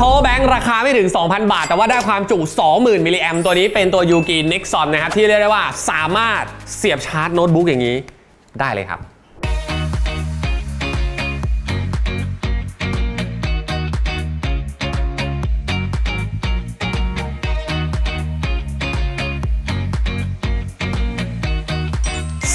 power bank ราคาไม่ถึง 2,000 บาท แต่ว่าได้ความจุ 20,000 มิลลิแอมตัวนี้เป็นตัว u g i Nexon นะครับ ที่เรียกได้ว่าสามารถเสียบชาร์จโน้ตบุ๊กอย่างนี้ได้เลยครับ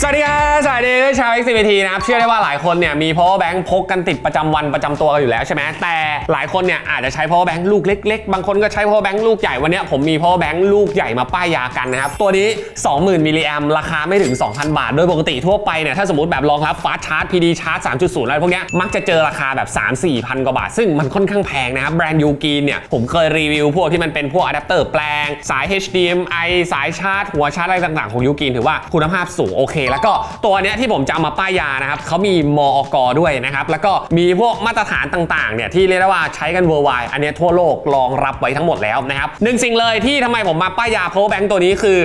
สวัสดีครับสวัสดีชาว XCVT นะครับ เชื่อได้ว่าหลายคนเนี่ยมี power bank พกกันติดประจำวันประจำตัวกันอยู่แล้วใช่ไหมแต่หลายคนเนี่ยอาจจะใช้ power bank ลูกเล็กๆ บางคนก็ใช้ power bank ลูกใหญ่ วันนี้ผมมี power bank ลูกใหญ่มาป้ายยากันนะครับ ตัวนี้ 20,000มิลลิแอมราคาไม่ถึง 2,000 บาท โดยปกติทั่วไปเนี่ยถ้าสมมติแบบรองรับ fast charge PD charge 3.0 อะไรพวกเนี้ยมักจะเจอราคาแบบ3-4พันกว่าบาท ซึ่งมันค่อนข้างแพงนะครับแบรนด์ยูกีนเนี่ยผมเคยรีวิวพวกที่มันเป็นพวกอะแดปเตอร์แปลงสาย HDMI สายชาร์จหัวชาร์จอะไรต่างๆของยูกีนถือว่าคุณภาพสูงโอเคแล้วก็ตัวเนี้ยที่ผมจะเอามาป้ายยานะครับเขามีมอกด้วยนะครับ แล้วก็มีพวกมาตรฐานต่างๆเนี่ยที่เรียกได้ว่าใช้กัน worldwide อันเนี้ยทั่วโลกรองรับไว้ทั้งหมดแล้วนะครับหนึ่งสิ่งเลยที่ทำไมผมมาป้ายยา power bank ตัวนี้คือ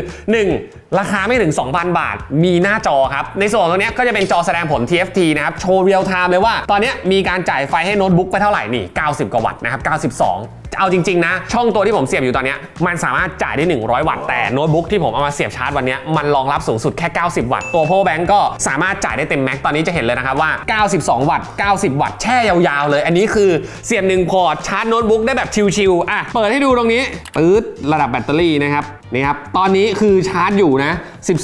1 ราคาไม่ถึง 2,000 บาท มีหน้าจอครับ ในส่วนตรงเนี้ยก็จะเป็นจอแสดงผล TFT นะครับ โชว์เรียลไทม์เลยว่า ตอนเนี้ยมีการจ่ายไฟให้โน้ตบุ๊กไปเท่าไหร่นี่ 90 กว่าวัตต์นะครับ 92 เอาจริงๆนะ ช่องตัวที่ผมเสียบอยู่ตอนนี้มันสามารถจ่ายได้ 100 วัตต์แต่โน้ตบุ๊กที่ผมเอามาเสียบชาร์จวันนี้มันรองรับสูงสุดแค่ 90 วัตต์ตัว power bank ก็สามารถจ่ายได้เต็มแม็กตอนนี้จะเห็นเลยนะครับว่า 92 วัตต์ 90 วัตต์แช่ยาวๆเลย อันนี้คือเสียบหนึ่งพอร์ตชาร์จโน้ตบุ๊กได้แบบชิลๆอะเปิดให้ดูตรงนี้ปื๊ดระดับแบตเตอรี่นะครับนี่ครับ ตอนนี้คือชาร์จอยู่นะ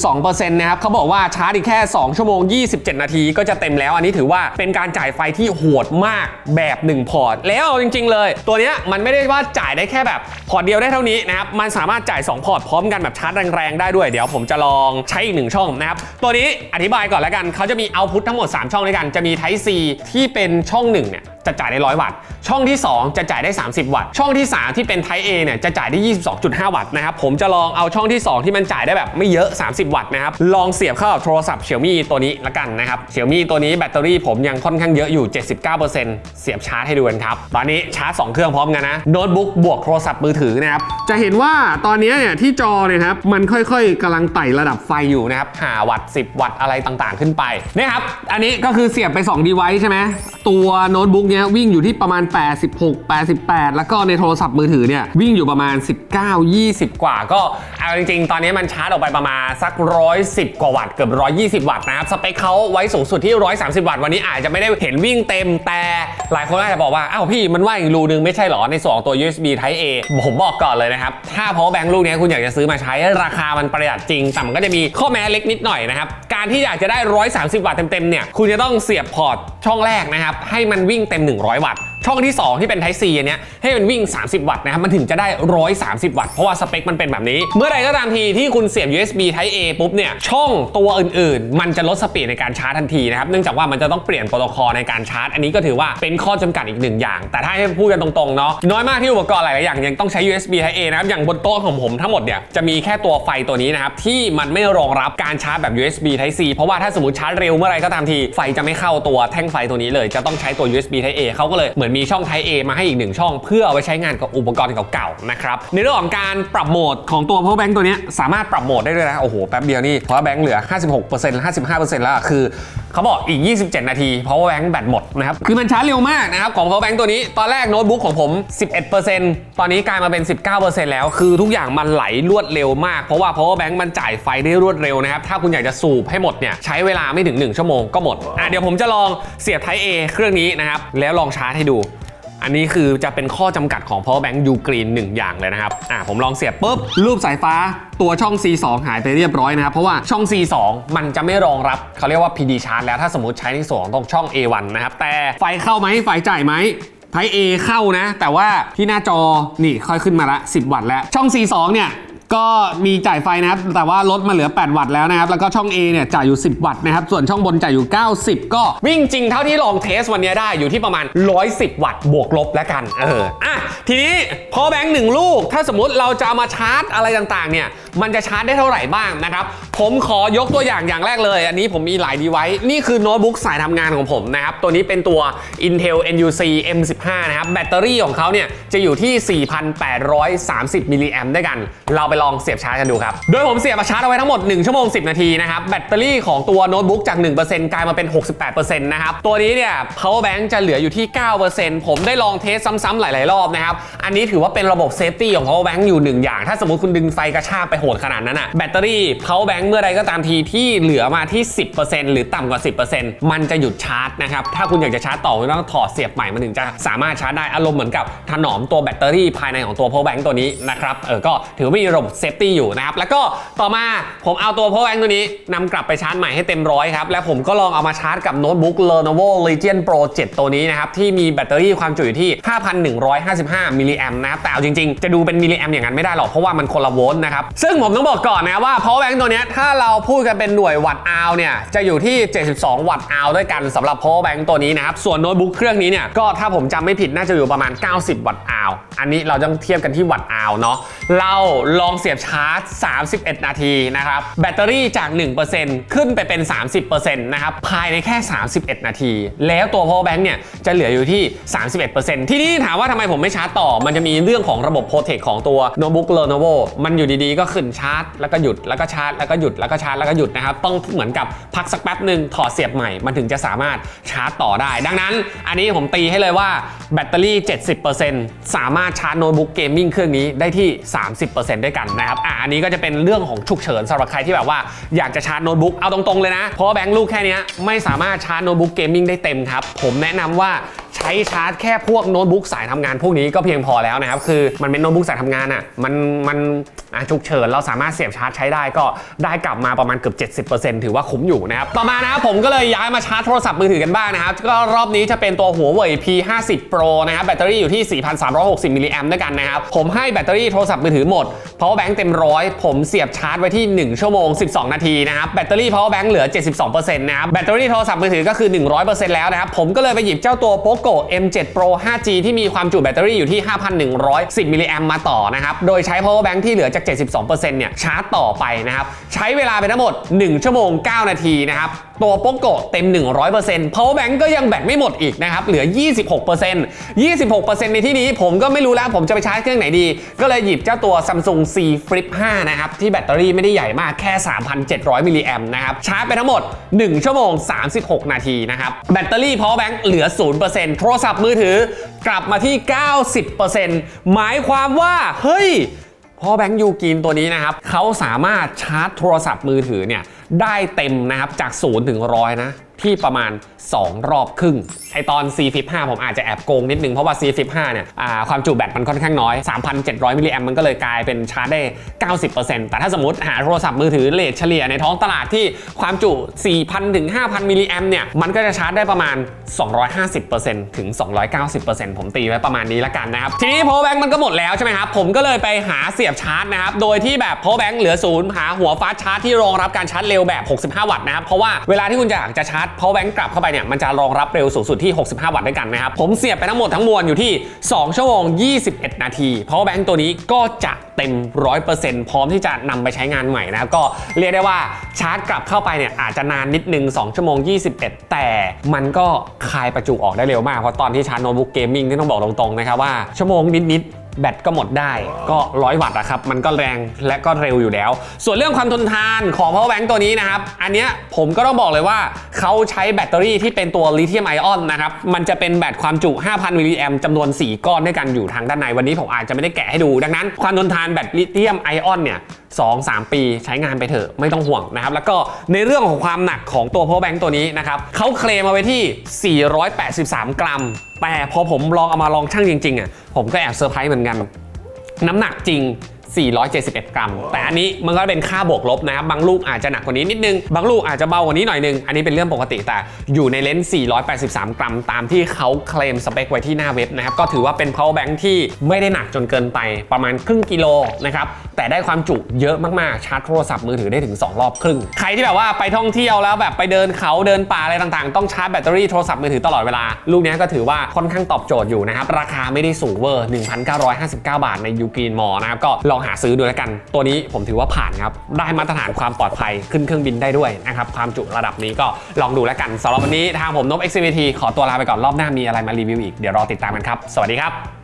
12%นะครับ เขาบอกว่าชาร์จอีกแค่ 2 ชั่วโมง 27 นาทีก็จะเต็มแล้ว อันนี้ถือว่าเป็นการจ่ายไฟที่โหดมากแบบ 1 พอร์ต แล้วจริง ๆ เลย ตัวเนี้ยมันไม่ได้ได้ว่าจ่ายได้แค่แบบพอร์ตเดียวได้เท่านี้นะครับ มันสามารถจ่าย 2 พอร์ตพร้อมกันแบบชาร์จแรงๆได้ด้วย เดี๋ยวผมจะลองใช้อีกหนึ่งช่องนะครับ ตัวนี้อธิบายก่อนแล้วกัน เขาจะมีเอาพุททั้งหมด 3 ช่องด้วยกัน จะมี Type C ที่เป็นช่อง1เนี่ย จะจ่ายได้ 100 วัตต์ ช่องที่ 2 จะจ่ายได้ 30 วัตต์ ช่องที่ 3 ที่เป็น Type A เนี่ยจะจ่ายได้ 22.5 วัตต์นะครับ ผมจะลองเอาช่องที่ 2 ที่มันจ่ายได้แบบไม่เยอะ 30 วัตต์นะครับ ลองเสียบเข้ากับโทรศัพท์ Xiaomi ตัวนี้ละกันนะครับ Xiaomi ตัวนี้แบตเตอรี่ผมยังค่อนข้างเยอะอยู่ 79%เสียบชาร์จให้ดูกันครับ ตอนนี้ชาร์จ 2 เครื่องพร้อมกันนะ โน้ตบุ๊กบวกโทรศัพท์มือถือนะครับ จะเห็นว่าตอนนี้เนี่ยที่จอเนี่ยครับ มันค่อยๆกำลังไต่ระดับไฟอยู่นะครับ5วัตต์10 วัตต์อะไรต่างๆ ขึ้นไปนี่ยครับอันนี้ก็คือเสียบไป2 device ใช่ไหมตัวโน้ตบุ๊กเนี้ยวิ่งอยู่ที่ประมาณ 86 88 แล้วก็ในโทรศัพท์มือถือเนี่ยวิ่งอยู่ประมาณ 19 20 กว่า ก็เอาจริงๆ ตอนนี้มันชาร์จออกไปประมาณสัก 110 กว่าวัตต์เกือบ 120 วัตต์นะครับสเปคเขาไว้สูงสุดที่ 130 วัตต์วันนี้อาจจะไม่ได้เห็นวิ่งเต็มแต่หลายคนอาจจะบอกว่าอ้าวพี่มันว่างอีกรูนึงไม่ใช่เหรอในส่วนของตัว USB Type A ผมบอกก่อนเลยนะครับถ้า power bank ลูกนี้คุณอยากจะซื้อมาใช้ราคามันประหยัดจริงแต่มันก็จะมีข้อแม้เล็กนิดหน่อยนะครับการที่อยากจะได้ 130 วัตต์เต็มๆเนี่ยคุณจะต้องเสียบพอร์ตช่องแรกนะครับให้มันวิ่งเต็ม100 วัตต์ ช่องที่ 2 ที่เป็น Type C อันเนี้ยให้มันวิ่ง 30 วัตต์นะครับมันถึงจะได้ 130 วัตต์เพราะว่าสเปคมันเป็นแบบนี้ เมื่อใดก็ตามทีที่คุณเสียบ USB Type A ปุ๊บเนี่ยช่องตัวอื่นๆ มันจะลดสปีดในการชาร์จทันทีนะครับเนื่องจากว่ามันจะต้องเปลี่ยนโปรโตคอลในการชาร์จ อันนี้ก็ถือว่าเป็นข้อจำกัดอีกหนึ่งอย่าง แต่ถ้าให้พูดกันตรงๆเนาะน้อยมากที่อุปกรณ์หลายๆอย่างยังต้องใช้ USB Type A นะครับอย่างบนโต๊ะของผมทั้งหมดเนี่ยจะมีแค่ตัวไฟตัวนี้นะครับที่มันไม่รองรับการชาร์จแบบ USB Type C เพราะว่าถ้าสมมติชาร์จเร็วเมื่อไรก็ตามทีไฟจะไม่เข้าตัวแท่งไฟตัวนี้เลย จะต้องใช้ตัว USB Type A เขาก็เลยเหมือนมีีช่อง Type A มาให้อีกหนึ่งช่อง เพื่อเอาไว้ใช้งานกับอุปกรณ์เก่าๆนะครับในเรื่องของการปรับโหมดของตัว power bank ตัวนี้สามารถปรับโหมดได้ด้วยนะโอ้โหแป๊บเดียวนี่ power bank เหลือ 56% 55%แล้วคือเขาบอกอีก 27 นาที power bank แบตหมดนะครับคือมันชาร์จเร็วมากนะครับของ power bank ตัวนี้ตอนแรกโน้ตบุ๊กของผม 11%ตอนนี้กลายมาเป็น 19%แล้ว คือทุกอย่างมันไหลรวดเร็วมากเพราะว่า power bank มันจ่ายไฟได้รวดเร็วนะครับถ้าคุณอยากจะสูบให้หมดเนี่ยใช้เวลาไม่ถึง 1 ชั่วโมงก็หมดอะเดี๋ยวผมจะลองเสียบ Type A เครื่องนี้นะครับแล้วลองชาร์จให้ดู อันนี้คือจะเป็นข้อจำกัดของ power bank U Green 1 อย่างเลยนะครับ อ่าผมลองเสียบปุ๊บ รูปสายฟ้าตัวช่อง C2 หายไปเรียบร้อยนะครับ เพราะว่าช่อง C2 มันจะไม่รองรับเขาเรียกว่า PD charge แล้วถ้าสมมติใช้ในส่วนของตรงช่อง A1 นะครับ แต่ไฟเข้าไหมไฟจ่ายไหมไท A เข้านะ แต่ว่าที่หน้าจอนี่ค่อยขึ้นมาละ 10 วัตต์แล้ว ช่อง C2 เนี่ย ก็มีจ่ายไฟนะครับ แต่ว่าลดมาเหลือ 8 วัตต์แล้วนะครับ แล้วก็ช่อง A เนี่ยจ่ายอยู่ 10 วัตต์นะครับ ส่วนช่องบนจ่ายอยู่ 90 ก็วิ่งจริงเท่าที่ลองเทสวันนี้ได้อยู่ที่ประมาณ 110 วัตต์บวกลบแล้วกัน เออ อะ ทีนี้พอแบงค์หนึ่งลูก ถ้าสมมติเราจะเอามาชาร์จอะไรต่างๆ เนี่ย มันจะชาร์จได้เท่าไหร่บ้างนะครับ ผมขอยกตัวอย่างอย่างแรกเลย อันนี้ผมมีหลายดีไว้ นี่คือโน้ตบุ๊กสายทำงานของผมนะครับ ตัวนี้เป็นตัว Intel NUC M15 นะครับ แบตเตอรี่ของเขาเนี่ยจะอยู่ที่ 4,830มิลลิแอมป์ด้วยกัน เราไปลองเสียบชาร์จกันดูครับ โดยผมเสียบชาร์จเอาไว้ทั้งหมด 1 ชั่วโมง 10 นาทีนะครับ แบตเตอรี่ของตัวโน้ตบุ๊กจาก 1%กลายมาเป็น 68%นะครับ ตัวนี้เนี่ย power bank จะเหลืออยู่ที่ 9%ผมได้ลองเทสซ้ำๆหลาย ๆ รอบนะครับ อันนี้ถือว่าเป็นระบบเซฟตี้ของ power bank อยู่หนึ่งอย่าง ถ้าสมมติคุณดึงไฟกระชากไปโหดขนาดนั้นอะแบตเตอรี่ power bank เมื่อใดก็ตามทีที่เหลือมาที่ 10%หรือต่ำกว่า 10%มันจะหยุดชาร์จนะครับถ้าคุณอยากจะชาร์จต่อคุณต้องถอดเสียบใหม่มันถึงจะสามารถชาร์จได้อารมณ์เหมือนกับถนอมตัวแบตเตอรี่ภายในของตัว power bank ตัวนี้นะครับเออก็ถือว่ามีระบบเซฟตี้อยู่นะครับ แล้วก็ต่อมาผมเอาตัว power bank ตัวนี้นำกลับไปชาร์จใหม่ให้เต็มร้อยครับ แล้วผมก็ลองเอามาชาร์จกับโน้ตบุ๊ก Lenovo Legion Pro 7 ตัวนี้นะครับ ที่มีแบตเตอรี่ความจุอยู่ที่ 5,155 มิลลิแอมนะครับ แต่เอาจริง ๆ จะดูเป็นมิลลิแอมป์อย่างนั้นไม่ได้หรอกเพราะว่ามันคนละโวลต์นะครับ ซึ่งผมต้องบอกก่อนนะว่า power bank ตัวนี้ถ้าเราพูดกันเป็นหน่วยวัตต์อาวเนี่ยจะอยู่ที่ 72 วัตต์อาวด้วยกันสำหรับ power bank ตัวนี้นะครับส่วนโน้ตบุ๊กเครื่องนี้เนี่ยก็ถ้าผมจำไม่ผิดน่าจะอยู่ประมาณ 90 วัตต์อาวอันนี้เราต้องเทียบกันที่วัตต์อาวเนาะเราลองเสียบชาร์จ 31 นาทีนะครับ แบตเตอรี่จาก 1%ขึ้นไปเป็น 30%นะครับ ภายในแค่ 31 นาที แล้วตัว power bank เนี่ย จะเหลืออยู่ที่ 31%ที่นี่ถามว่าทำไมผมไม่ชาร์จต่อ มันจะมีเรื่องของระบบ Protect ของตัวโน้ตบุ๊ก Lenovo มันอยู่ดีๆ ก็ขึ้นชาร์จ แล้วก็หยุด แล้วก็ชาร์จ แล้วก็หยุด แล้วก็ชาร์จ แล้วก็หยุดนะครับ ต้องเหมือนกับพักสักแป๊บหนึ่งถอดเสียบใหม่ มันถึงจะสามารถชาร์จต่อได้ ดังนั้น อันนี้ผมตีให้เลยว่าแบตเตอรี่ 70%สามารถชาร์จโน้ตบุ๊กเกมมิ่งเครื่องนี้ได้ที่ 30%ด้วยกันนะครับอะอันนี้ก็จะเป็นเรื่องของฉุกเฉินสำหรับใครที่แบบว่าอยากจะชาร์จโน้ตบุ๊กเอาตรงๆเลยนะเพราะแบงค์ลูกแค่นี้ไม่สามารถชาร์จโน้ตบุ๊กเกมมิ่งได้เต็มครับผมแนะนำว่า ใช้ชาร์จแค่พวกโน้ตบุ๊กสายทำงานพวกนี้ก็เพียงพอแล้วนะครับ คือมันเป็นโน้ตบุ๊กสายทำงานอะมันมันอะฉุกเฉินเราสามารถเสียบชาร์จใช้ได้ก็ได้กลับมาประมาณเกือบ 70%ถือว่าคุ้มอยู่นะครับ ต่อมานะครับผมก็เลยย้ายมาชาร์จโทรศัพท์มือถือกันบ้างนะครับ ก็รอบนี้จะเป็นตัวหัวเว่ย P50 Pro นะครับ แบตเตอรี่อยู่ที่ 4,360 มิลลิแอมป์ด้วยกันนะครับ ผมให้แบตเตอรี่โทรศัพท์มือถือหมด power bank เต็มร้อยผมเสียบชาร์จไว้ที่ 1 ชั่วโมง 12 นาทีนะครับ แบตเตอรี่ power bank เหลือ 72%นะครับ แบตเตอรี่โทรศัพท์มือถือก็คือ 100%แล้วนะครับ ผมก็เลยไปหยิบเจ้าตัว Poco M7 Pro 5G ที่มีความจุแบตเตอรี่อยู่ที่ 5,110 มิลลิแอมมาต่อนะครับ โดยใช้ power bank ที่เหลือจาก 72%เนี่ยชาร์จต่อไปนะครับ ใช้เวลาไปทั้งหมด 1 ชั่วโมง 9 นาทีนะครับ ตัว Poco เต็ม 100% power bank ก็ยังแบตไม่หมดอีกนะครับ เหลือ 26% 26%ในที่นี้ผมก็ไม่รู้แล้วผมจะไปชาร์จเครื่องไหนดี ก็เลยหยิบเจ้าตัว Samsung C Flip 5 นะครับ ที่แบตเตอรี่ไม่ได้ใหญ่มากแค่ 3,700 มิลลิแอมนะครับ ชาร์จไปทั้งหมด 1 ชั่วโมง 36 นาทีนะครับ แบตเตอรี่ power bank เหลือ 0%โทรศัพท์มือถือกลับมาที่ 90%หมายความว่า เฮ้ยพอแบงค์ยูกินตัวนี้นะครับเขาสามารถชาร์จโทรศัพท์มือถือเนี่ย ได้เต็มนะครับจาก0ถึงร้อยนะที่ประมาณ 2 รอบครึ่งไอตอน C55 ผมอาจจะแอบโกงนิดนึง เพราะว่า C55 เนี่ยความจุแบตมันค่อนข้างน้อย 3,700 มิลลิแอมมันก็เลยกลายเป็นชาร์จได้ 90%แต่ถ้าสมมติหาโทรศัพท์มือถือเลทเฉลี่ยในท้องตลาดที่ความจุ 4,000 ถึง 5,000 มิลลิแอมเนี่ย มันก็จะชาร์จได้ประมาณ 250%ถึง 290%ผมตีไว้ประมาณนี้ละกันนะครับ ทีนี้ power bank มันก็หมดแล้วใช่ไหมครับ ผมก็เลยไปหาเสียบชาร์จนะครับ โดยที่แบบ power bank เหลือศูนย์หาหัวฟาสชาร์จที่รองรับการชาร์จเร็วแบบ 65 วัตต์นะครับ เพราะว่าเวลาที่คุณอยากจะชาร์จ power bank กลับเข้าไปเนี่ยมันจะรองรับเร็วสูงสุดที่ 65 วัตต์ด้วยกันนะครับ ผมเสียบไปทั้งหมดทั้งมวลอยู่ที่ 2 ชั่วโมง 21 นาที เพราะแบงค์ตัวนี้ก็จะเต็ม 100%พร้อมที่จะนำไปใช้งานใหม่นะครับ ก็เรียกได้ว่าชาร์จกลับเข้าไปเนี่ยอาจจะนานนิดนึง 2 ชั่วโมง 21 แต่มันก็คายประจุออกได้เร็วมาก เพราะตอนที่ชาร์จโน้ตบุ๊กเกมมิ่งที่ต้องบอกตรงๆนะครับว่าชั่วโมงนิดๆ แบตก็หมดได้ก็ร้อยวัตต์อะครับมันก็แรงและก็เร็วอยู่แล้ว ส่วนเรื่องความทนทานของ power bank ตัวนี้นะครับ อันเนี้ยผมก็ต้องบอกเลยว่าเขาใช้แบตเตอรี่ที่เป็นตัวลิเธียมไอออนนะครับ มันจะเป็นแบตความจุ 5,000 มิลลิแอมจำนวน 4 ก้อนด้วยกันอยู่ทางด้านในวันนี้ผมอาจจะไม่ได้แกะให้ดู ดังนั้นความทนทานแบตลิเธียมไอออนเนี่ย2 3ปีใช้งานไปเถอะไม่ต้องห่วงนะครับ แล้วก็ในเรื่องของความหนักของตัว power bank ตัวนี้นะครับเขาเคลมมาไว้ที่ 483 กรัม แต่พอผมลองเอามาลองชั่งจริงๆอะผมก็แอบเซอร์ไพรส์เหมือนกัน น้ำหนักจริง 471 กรัม แต่อันนี้มันก็เป็นค่าบวกลบนะครับ บางลูกอาจจะหนักกว่านี้นิดนึง บางลูกอาจจะเบากว่านี้หน่อยนึง อันนี้เป็นเรื่องปกติแต่อยู่ในเลนส์483 กรัม ตามที่เขาเคลมสเปคไว้ที่หน้าเว็บนะครับ ก็ถือว่าเป็น power bank ที่ไม่ได้หนักจนเกินไปประมาณครึ่งกิโลนะครับ แต่ได้ความจุเยอะมากๆ ชาร์จโทรศัพท์มือถือได้ถึง 2 รอบครึ่ง ใครที่แบบว่าไปท่องเที่ยวแล้วแบบไปเดินเขาเดินป่าอะไรต่างๆ ต้องชาร์จแบตเตอรี่โทรศัพท์มือถือตลอดเวลา ลูกนี้ก็ถือว่าค่อนข้างตอบโจทย์อยู่นะครับ ราคาไม่ได้สูงเวอร์ 1,959 บาทในยูกรีนมอนะครับ ก็ลองหาซื้อดูแล้วกัน ตัวนี้ผมถือว่าผ่านครับ ได้มาตรฐานความปลอดภัยขึ้นเครื่องบินได้ด้วยนะครับ ความจุระดับนี้ก็ลองดูแล้วกันสำหรับวันนี้ทางผมนบ XCVT ขอตัวลาไปก่อนรอบหน้ามีอะไรมารีวิวอีกเดี๋ยวรอติดตามกันครับสวัสดีครับ